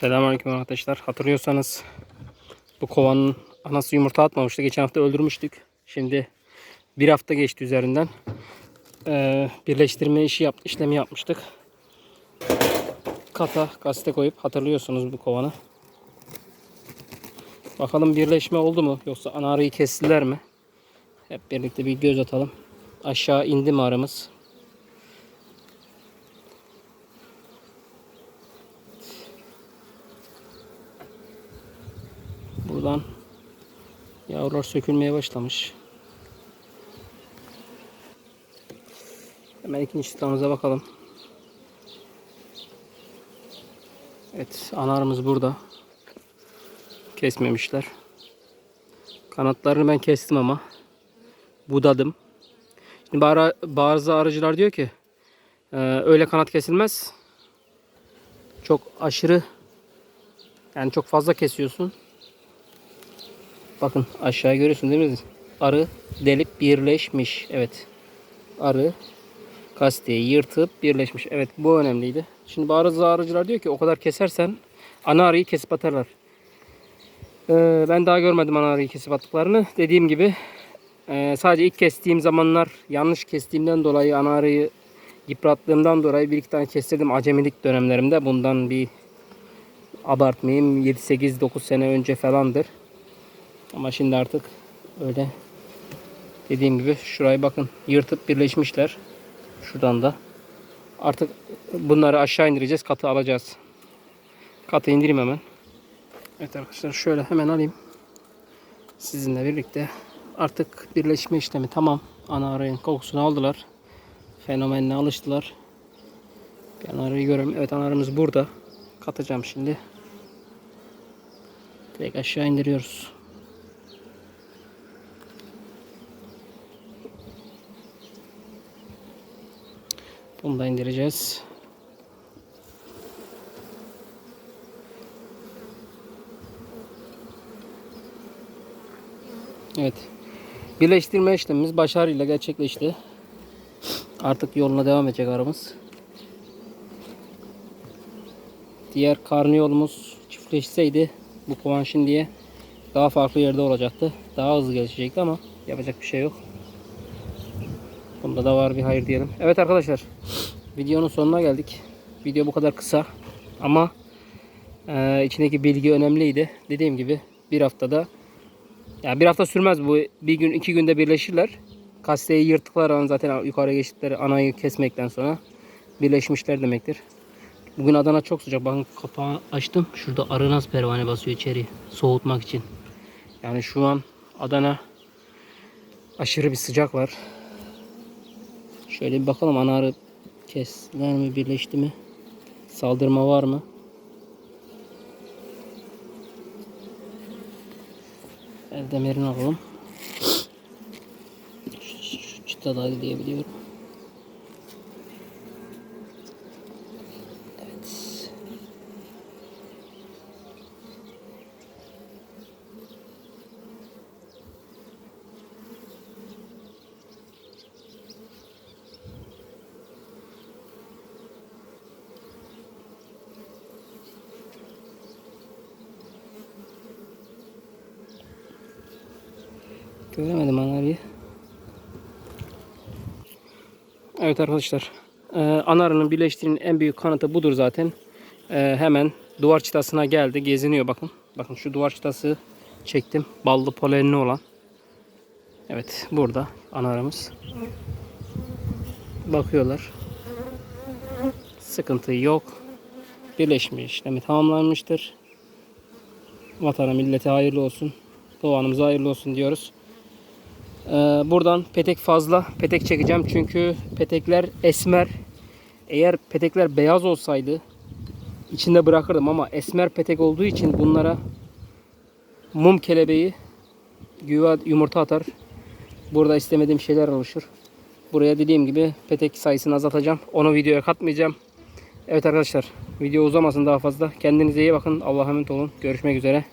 Selamünaleyküm arkadaşlar. Hatırlıyorsanız bu kovanın anası yumurta atmamıştı. Geçen hafta öldürmüştük. Şimdi bir hafta geçti üzerinden. Ee, birleştirme işi yap, işlemi yapmıştık. Kata gazete koyup hatırlıyorsunuz bu kovanı. Bakalım birleşme oldu mu yoksa ana arıyı kestiler mi? Hep birlikte bir göz atalım. Aşağı indi mi arımız? Buradan yavrular sökülmeye başlamış. Hemen ikinci çıtamıza bakalım. Evet, anarımız burada. Kesmemişler. Kanatlarını ben kestim ama budadım. Şimdi bazı, arıcılar diyor ki "Ee, öyle kanat kesilmez. Çok aşırı yani çok fazla kesiyorsun. Bakın aşağı görüyorsun değil mi? Arı delip birleşmiş. Evet. Arı kasteyi yırtıp birleşmiş. Evet bu önemliydi. Şimdi bazı arıcılar diyor ki o kadar kesersen ana arıyı kesip atarlar. Ee, ben daha görmedim ana arıyı kesip attıklarını. Dediğim gibi e, sadece ilk kestiğim zamanlar yanlış kestiğimden dolayı ana arıyı yıprattığımdan dolayı bir iki tane kestirdim acemilik dönemlerimde. Bundan bir abartmayayım 7-8-9 sene önce falandır. Ama şimdi artık öyle dediğim gibi şurayı bakın yırtıp birleşmişler. Şuradan da. Artık bunları aşağı indireceğiz. Katı alacağız. Katı indireyim hemen. Evet arkadaşlar şöyle hemen alayım. Sizinle birlikte artık birleşme işlemi tamam. Ana arayın kokusunu aldılar. Fenomenine alıştılar. Ben arayı görüyorum. Evet anarımız burada. Katacağım şimdi. Direkt aşağı indiriyoruz. Bunu da indireceğiz. Evet. Birleştirme işlemimiz başarıyla gerçekleşti. Artık yoluna devam edecek aramız. Diğer karnıyolumuz çiftleşseydi bu kovan şimdiye daha farklı yerde olacaktı. Daha hızlı gelişecekti ama yapacak bir şey yok. Bunda da var bir hayır diyelim. Evet arkadaşlar. Videonun sonuna geldik. Video bu kadar kısa. Ama e, içindeki bilgi önemliydi. Dediğim gibi bir haftada yani bir hafta sürmez bu. Bir gün iki günde birleşirler. Kasteyi yırttıkları an zaten yukarı geçtikleri anayı kesmekten sonra birleşmişler demektir. Bugün Adana çok sıcak. Bakın kapağı açtım. Şurada arınaz pervane basıyor içeri soğutmak için. Yani şu an Adana aşırı bir sıcak var. Şöyle bir bakalım ana arı kestiler mi birleşti mi? Saldırma var mı? Eldemerini alalım. Çıtada diyebiliyorum. Göremedim anarıyı. Evet arkadaşlar. Ee, anarının birleştiğinin en büyük kanıtı budur zaten. Ee, hemen duvar çıtasına geldi. Geziniyor bakın. Bakın şu duvar çıtası çektim. Ballı polenli olan. Evet burada anarımız. Bakıyorlar. Sıkıntı yok. Birleşme işlemi tamamlanmıştır. Vatana millete hayırlı olsun. Kovanımıza hayırlı olsun diyoruz. Ee, buradan petek fazla petek çekeceğim çünkü petekler esmer. Eğer petekler beyaz olsaydı içinde bırakırdım ama esmer petek olduğu için bunlara mum kelebeği yuva yumurta atar. Burada istemediğim şeyler oluşur. Buraya dediğim gibi petek sayısını azaltacağım. Onu videoya katmayacağım. Evet arkadaşlar video uzamasın daha fazla. Kendinize iyi bakın. Allah'a emanet olun. Görüşmek üzere.